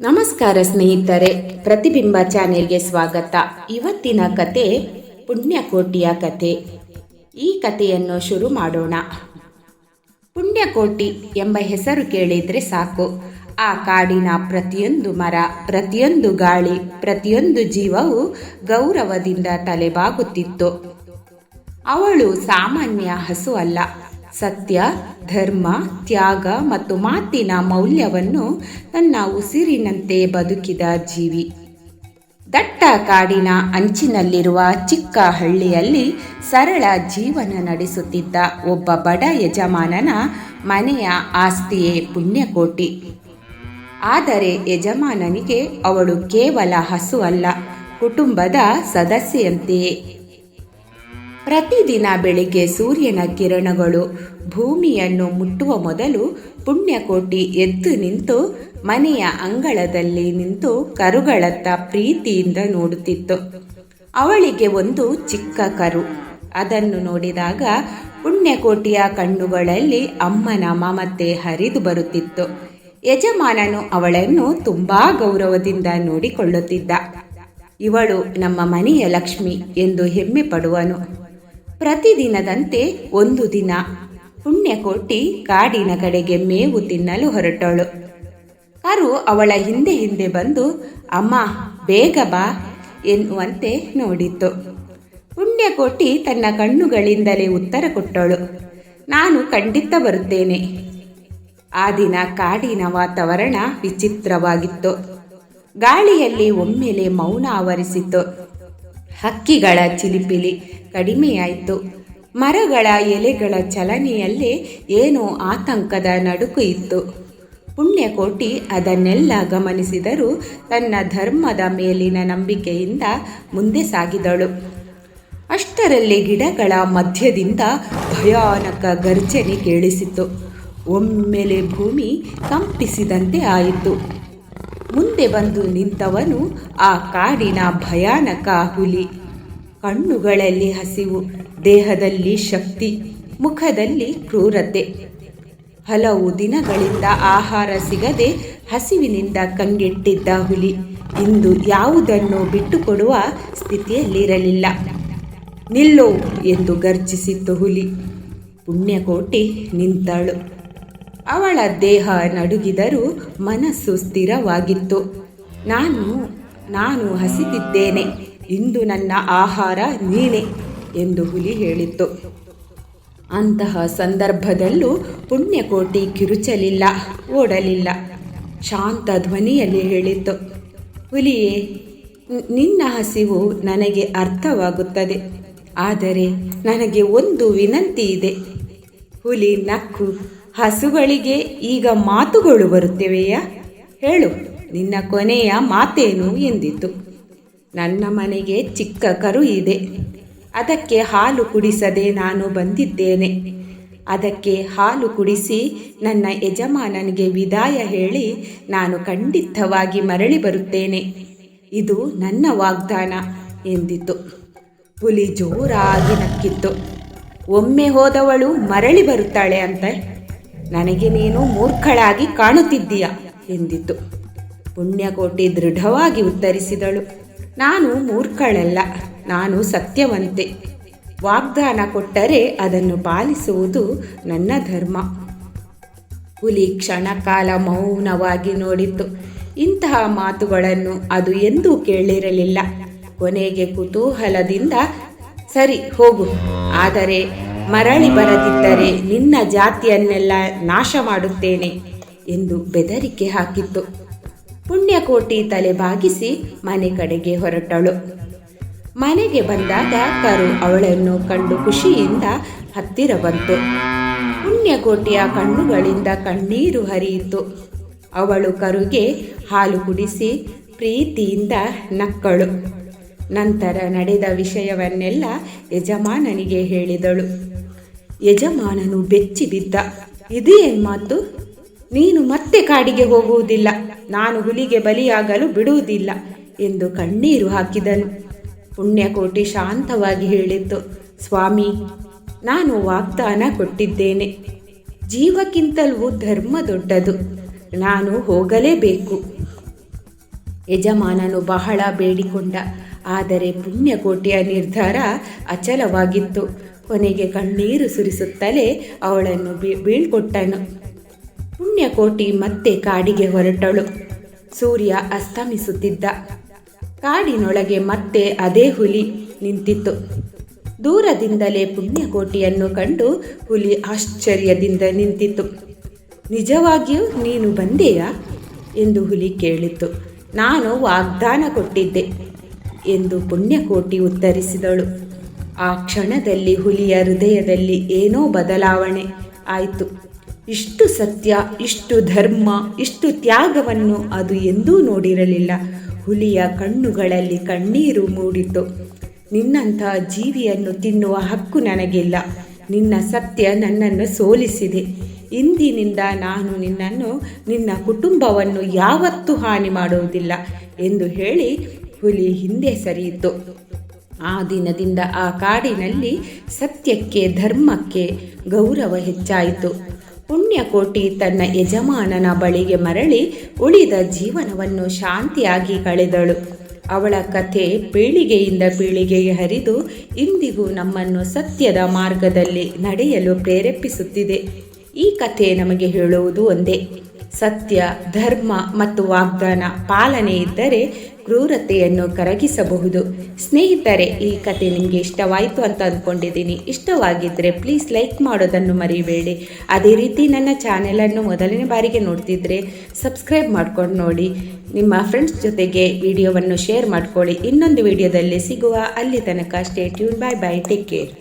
ನಮಸ್ಕಾರ ಸ್ನೇಹಿತರೆ, ಪ್ರತಿಬಿಂಬ ಚಾನೆಲ್ಗೆ ಸ್ವಾಗತ. ಇವತ್ತಿನ ಕತೆ, ಪುಣ್ಯಕೋಟಿಯ ಕತೆ. ಈ ಕಥೆಯನ್ನು ಶುರು ಮಾಡೋಣ. ಪುಣ್ಯಕೋಟಿ ಎಂಬ ಹೆಸರು ಕೇಳಿದ್ರೆ ಸಾಕು. ಆ ಕಾಡಿನ ಪ್ರತಿಯೊಂದು ಮರ, ಪ್ರತಿಯೊಂದು ಗಾಳಿ, ಪ್ರತಿಯೊಂದು ಜೀವವು ಗೌರವದಿಂದ ತಲೆಬಾಗುತ್ತಿತ್ತು. ಅವಳು ಸಾಮಾನ್ಯ ಹಸು ಅಲ್ಲ. ಸತ್ಯ, ಧರ್ಮ, ತ್ಯಾಗ ಮತ್ತು ಮಾತಿನ ಮೌಲ್ಯವನ್ನು ತನ್ನ ಉಸಿರಿನಂತೆ ಬದುಕಿದ ಜೀವಿ. ದಟ್ಟ ಕಾಡಿನ ಅಂಚಿನಲ್ಲಿರುವ ಚಿಕ್ಕ ಹಳ್ಳಿಯಲ್ಲಿ ಸರಳ ಜೀವನ ನಡೆಸುತ್ತಿದ್ದ ಒಬ್ಬ ಬಡ ಯಜಮಾನನ ಮನೆಯ ಆಸ್ತಿಯೇ ಪುಣ್ಯಕೋಟಿ. ಆದರೆ ಯಜಮಾನನಿಗೆ ಅವಳು ಕೇವಲ ಹಸು ಅಲ್ಲ, ಕುಟುಂಬದ ಸದಸ್ಯೆಯಂತೆಯೇ ಪ್ರತಿದಿನ ಬೆಳಿಗ್ಗೆ ಸೂರ್ಯನ ಕಿರಣಗಳು ಭೂಮಿಯನ್ನು ಮುಟ್ಟುವ ಮೊದಲು ಪುಣ್ಯಕೋಟಿ ಎದ್ದು ನಿಂತು ಮನೆಯ ಅಂಗಳದಲ್ಲಿ ನಿಂತು ಕರುಗಳತ್ತ ಪ್ರೀತಿಯಿಂದ ನೋಡುತ್ತಿತ್ತು. ಅವಳಿಗೆ ಒಂದು ಚಿಕ್ಕ ಕರು. ಅದನ್ನು ನೋಡಿದಾಗ ಪುಣ್ಯಕೋಟಿಯ ಕಣ್ಣುಗಳಲ್ಲಿ ಅಮ್ಮನ ಮಮತೆ ಹರಿದು ಬರುತ್ತಿತ್ತು. ಯಜಮಾನನು ಅವಳನ್ನು ತುಂಬಾ ಗೌರವದಿಂದ ನೋಡಿಕೊಳ್ಳುತ್ತಿದ್ದ. ಇವಳು ನಮ್ಮ ಮನೆಯ ಲಕ್ಷ್ಮಿ ಎಂದು ಹೆಮ್ಮೆ ಪಡುವನು. ಪ್ರತಿದಿನದಂತೆ ಒಂದು ದಿನ. ಪುಣ್ಯಕೋಟಿ ಕಾಡಿನ ಕಡೆಗೆ ಮೇವು ತಿನ್ನಲು ಹೊರಟಳು. ಕರು ಅವಳ ಹಿಂದೆ ಹಿಂದೆ ಬಂದು, ಅಮ್ಮ, ಬೇಗ ಬಾ, ಎನ್ನುವಂತೆ ನೋಡಿತ್ತು. ಪುಣ್ಯಕೋಟಿ ತನ್ನ ಕಣ್ಣುಗಳಿಂದಲೇ ಉತ್ತರ ಕೊಟ್ಟಳು. ನಾನು ಖಂಡಿತ ಬರುತ್ತೇನೆ. ಆ ದಿನ ಕಾಡಿನ ವಾತಾವರಣ ವಿಚಿತ್ರವಾಗಿತ್ತು. ಗಾಳಿಯಲ್ಲಿ ಒಮ್ಮೆಲೆ ಮೌನ ಆವರಿಸಿತು ಹಕ್ಕಿಗಳ ಚಿಲಿಪಿಲಿ ಕಡಿಮೆಯಾಯಿತು. ಮರಗಳ ಎಲೆಗಳ ಚಲನೆಯಲ್ಲೇ ಏನೋ ಆತಂಕದ ನಡುಕು ಇತ್ತು. ಪುಣ್ಯಕೋಟಿ ಅದನ್ನೆಲ್ಲ ಗಮನಿಸಿದರೂ ತನ್ನ ಧರ್ಮದ ಮೇಲಿನ ನಂಬಿಕೆಯಿಂದ ಮುಂದೆ ಸಾಗಿದಳು. ಅಷ್ಟರಲ್ಲಿ ಗಿಡಗಳ ಮಧ್ಯದಿಂದ ಭಯಾನಕ ಗರ್ಜನೆ ಕೇಳಿಸಿತು. ಒಮ್ಮೆಲೆ ಭೂಮಿ ಕಂಪಿಸಿದಂತೆ ಆಯಿತು. ಮುಂದೆ ಬಂದು ನಿಂತವನು ಆ ಕಾಡಿನ ಭಯಾನಕ ಹುಲಿ. ಕಣ್ಣುಗಳಲ್ಲಿ ಹಸಿವು, ದೇಹದಲ್ಲಿ ಶಕ್ತಿ, ಮುಖದಲ್ಲಿ ಕ್ರೂರತೆ. ಹಲವು ದಿನಗಳಿಂದ ಆಹಾರ ಸಿಗದೆ ಹಸಿವಿನಿಂದ ಕಂಗೆಟ್ಟಿದ್ದ ಹುಲಿ ಇಂದು ಯಾವುದನ್ನು ಬಿಟ್ಟುಕೊಡುವ ಸ್ಥಿತಿಯಲ್ಲಿರಲಿಲ್ಲ. ನಿಲ್ಲೋ ಎಂದು ಗರ್ಜಿಸಿತ್ತು ಹುಲಿ. ಪುಣ್ಯಕೋಟಿ ನಿಂತಳು. ಅವಳ ದೇಹ ನಡುಗಿದರೂ ಮನಸ್ಸು ಸ್ಥಿರವಾಗಿತ್ತು. ನಾನು ನಾನು ಹಸಿದಿದ್ದೇನೆ ಇಂದು ನನ್ನ ಆಹಾರ ನೀನೆ ಎಂದು ಹುಲಿ ಹೇಳಿತ್ತು. ಅಂತಹ ಸಂದರ್ಭದಲ್ಲೂ ಪುಣ್ಯಕೋಟಿ ಕಿರುಚಲಿಲ್ಲ, ಓಡಲಿಲ್ಲ. ಶಾಂತ ಧ್ವನಿಯಲ್ಲಿ ಹೇಳಿತ್ತು, ಹುಲಿಯೇ ನಿನ್ನ ಹಸಿವು ನನಗೆ ಅರ್ಥವಾಗುತ್ತದೆ, ಆದರೆ ನನಗೆ ಒಂದು ವಿನಂತಿ ಇದೆ. ಹುಲಿ ನಕ್ಕು ಹಸುಗಳಿಗೆ ಈಗ ಮಾತುಗಳು ಬರುತ್ತವೆಯಾ? ಹೇಳು, ನಿನ್ನ ಕೊನೆಯ ಮಾತೇನು ಎಂದಿತು? ನನ್ನ ಮನೆಗೆ ಚಿಕ್ಕ ಕರು ಇದೆ. ಅದಕ್ಕೆ ಹಾಲು ಕುಡಿಸದೆ ನಾನು ಬಂದಿದ್ದೇನೆ. ಅದಕ್ಕೆ ಹಾಲು ಕುಡಿಸಿ ನನ್ನ ಯಜಮಾನನಿಗೆ ವಿದಾಯ ಹೇಳಿ ನಾನು ಖಂಡಿತವಾಗಿ ಮರಳಿ ಬರುತ್ತೇನೆ. ಇದು ನನ್ನ ವಾಗ್ದಾನ ಎಂದಿತು. ಹುಲಿ ಜೋರಾಗಿ ನಕ್ಕಿತ್ತು. ಒಮ್ಮೆ ಹೋದವಳು ಮರಳಿ ಬರುತ್ತಾಳೆ ಅಂತ. ನನಗೆ ನೀನು ಮೂರ್ಖಳಾಗಿ ಕಾಣುತ್ತಿದ್ದೀಯ ಎಂದಿತು. ಪುಣ್ಯಕೋಟಿ ದೃಢವಾಗಿ ಉತ್ತರಿಸಿದಳು. ನಾನು ಮೂರ್ಖಳಲ್ಲ, ನಾನು ಸತ್ಯವಂತೆ. ವಾಗ್ದಾನ ಕೊಟ್ಟರೆ ಅದನ್ನು ಪಾಲಿಸುವುದು ನನ್ನ ಧರ್ಮ. ಹುಲಿ ಕ್ಷಣಕಾಲ ಮೌನವಾಗಿ ನೋಡಿತ್ತು ಇಂತಹ ಮಾತುಗಳನ್ನು ಅದು ಎಂದೂ ಕೇಳಿರಲಿಲ್ಲ. ಕೊನೆಗೆ ಕುತೂಹಲದಿಂದ, ಸರಿ, ಹೋಗು. ಆದರೆ ಮರಳಿ ಬರದಿದ್ದರೆ ನಿನ್ನ ಜಾತಿಯನ್ನೆಲ್ಲ ನಾಶ ಮಾಡುತ್ತೇನೆ ಎಂದು ಬೆದರಿಕೆ ಹಾಕಿತ್ತು. ಪುಣ್ಯಕೋಟಿ ತಲೆ ಬಾಗಿಸಿ ಮನೆ ಕಡೆಗೆ ಹೊರಟಳು. ಮನೆಗೆ ಬಂದಾಗ ಕರು ಅವಳನ್ನು ಕಂಡು ಖುಷಿಯಿಂದ ಹತ್ತಿರ ಬಂತು. ಪುಣ್ಯಕೋಟಿಯ ಕಣ್ಣುಗಳಿಂದ ಕಣ್ಣೀರು ಹರಿಯಿತು. ಅವಳು ಕರುಗೆ ಹಾಲು ಕುಡಿಸಿ ಪ್ರೀತಿಯಿಂದ ನಕ್ಕಳು. ನಂತರ ನಡೆದ ವಿಷಯವನ್ನೆಲ್ಲ ಯಜಮಾನನಿಗೆ ಹೇಳಿದಳು. ಯಜಮಾನನು ಬೆಚ್ಚಿ ಬಿದ್ದ ಇದೇನು ಮಾತು, ನೀನು ಮತ್ತೆ ಕಾಡಿಗೆ ಹೋಗುವುದಿಲ್ಲ. ನಾನು ಹುಲಿಗೆ ಬಲಿಯಾಗಲು ಬಿಡುವುದಿಲ್ಲ ಎಂದು ಕಣ್ಣೀರು ಹಾಕಿದನು. ಪುಣ್ಯಕೋಟಿ ಶಾಂತವಾಗಿ ಹೇಳಿತ್ತು, ಸ್ವಾಮಿ, ನಾನು ವಾಗ್ದಾನ ಕೊಟ್ಟಿದ್ದೇನೆ. ಜೀವಕ್ಕಿಂತಲೂ ಧರ್ಮ ದೊಡ್ಡದು. ನಾನು ಹೋಗಲೇಬೇಕು. ಯಜಮಾನನು ಬಹಳ ಬೇಡಿಕೊಂಡ, ಆದರೆ ಪುಣ್ಯಕೋಟಿಯ ನಿರ್ಧಾರ ಅಚಲವಾಗಿತ್ತು. ಕೊನೆಗೆ ಕಣ್ಣೀರು ಸುರಿಸುತ್ತಲೇ ಅವಳನ್ನು ಬೀಳ್ಕೊಟ್ಟನು. ಪುಣ್ಯಕೋಟಿ ಮತ್ತೆ ಕಾಡಿಗೆ ಹೊರಟಳು. ಸೂರ್ಯ ಅಸ್ತಮಿಸುತ್ತಿದ್ದ. ಕಾಡಿನೊಳಗೆ ಮತ್ತೆ ಅದೇ ಹುಲಿ ನಿಂತಿತ್ತು. ದೂರದಿಂದಲೇ ಪುಣ್ಯಕೋಟಿಯನ್ನು ಕಂಡು ಹುಲಿ ಆಶ್ಚರ್ಯದಿಂದ ನಿಂತಿತ್ತು. ನಿಜವಾಗಿಯೂ ನೀನು ಬಂದೆಯಾ? ಎಂದು ಹುಲಿ ಕೇಳಿತು ನಾನು ವಾಗ್ದಾನ ಕೊಟ್ಟಿದ್ದೆ ಎಂದು ಪುಣ್ಯಕೋಟಿ ಉತ್ತರಿಸಿದಳು. ಆ ಕ್ಷಣದಲ್ಲಿ ಹುಲಿಯ ಹೃದಯದಲ್ಲಿ ಏನೋ ಬದಲಾವಣೆ ಆಯಿತು. ಇಷ್ಟು ಸತ್ಯ, ಇಷ್ಟು ಧರ್ಮ, ಇಷ್ಟು ತ್ಯಾಗವನ್ನು ಅದು ಎಂದೂ ನೋಡಿರಲಿಲ್ಲ. ಹುಲಿಯ ಕಣ್ಣುಗಳಲ್ಲಿ ಕಣ್ಣೀರು ಮೂಡಿತು ನಿನ್ನಂಥ ಜೀವಿಯನ್ನು ತಿನ್ನುವ ಹಕ್ಕು ನನಗಿಲ್ಲ. ನಿನ್ನ ಸತ್ಯ ನನ್ನನ್ನು ಸೋಲಿಸಿದೆ. ಇಂದಿನಿಂದ ನಾನು ನಿನ್ನನ್ನು, ನಿನ್ನ ಕುಟುಂಬವನ್ನು ಯಾವತ್ತೂ ಹಾನಿ ಮಾಡುವುದಿಲ್ಲ ಎಂದು ಹೇಳಿ ಹುಲಿ ಹಿಂದೆ ಸರಿಯಿತು. ಆ ದಿನದಿಂದ ಆ ಕಾಡಿನಲ್ಲಿ ಸತ್ಯಕ್ಕೆ, ಧರ್ಮಕ್ಕೆ ಗೌರವ ಹೆಚ್ಚಾಯಿತು. ಪುಣ್ಯಕೋಟಿ ತನ್ನ ಯಜಮಾನನ ಬಳಿಗೆ ಮರಳಿ ಉಳಿದ ಜೀವನವನ್ನು ಶಾಂತಿಯಾಗಿ ಕಳೆದಳು. ಅವಳ ಕಥೆ ಪೀಳಿಗೆಯಿಂದ ಪೀಳಿಗೆಗೆ ಹರಿದು ಇಂದಿಗೂ ನಮ್ಮನ್ನು ಸತ್ಯದ ಮಾರ್ಗದಲ್ಲಿ ನಡೆಯಲು ಪ್ರೇರೇಪಿಸುತ್ತಿದೆ. ಈ ಕಥೆ ನಮಗೆ ಹೇಳುವುದು ಒಂದೇ. ಸತ್ಯ, ಧರ್ಮ ಮತ್ತು ವಾಗ್ದಾನ ಪಾಲನೆ ಇದ್ದರೆ ಕ್ರೂರತೆಯನ್ನು ಕರಗಿಸಬಹುದು. ಸ್ನೇಹಿತರೆ, ಈ ಕತೆ ನಿಮಗೆ ಇಷ್ಟವಾಯಿತು ಅಂತ ಅಂದ್ಕೊಂಡಿದ್ದೀನಿ ಇಷ್ಟವಾಗಿದ್ದರೆ ಪ್ಲೀಸ್ ಲೈಕ್ ಮಾಡೋದನ್ನು ಮರಿಬೇಡಿ. ಅದೇ ರೀತಿ ನನ್ನ ಚಾನೆಲನ್ನು ಮೊದಲನೇ ಬಾರಿಗೆ ನೋಡ್ತಿದ್ರೆ ಸಬ್ಸ್ಕ್ರೈಬ್ ಮಾಡ್ಕೊಂಡು ನೋಡಿ. ನಿಮ್ಮ ಫ್ರೆಂಡ್ಸ್ ಜೊತೆಗೆ ವಿಡಿಯೋವನ್ನು ಶೇರ್ ಮಾಡ್ಕೊಳ್ಳಿ. ಇನ್ನೊಂದು ವಿಡಿಯೋದಲ್ಲಿ ಸಿಗುವ ಅಲ್ಲಿ ತನಕ stay tune bye bye take care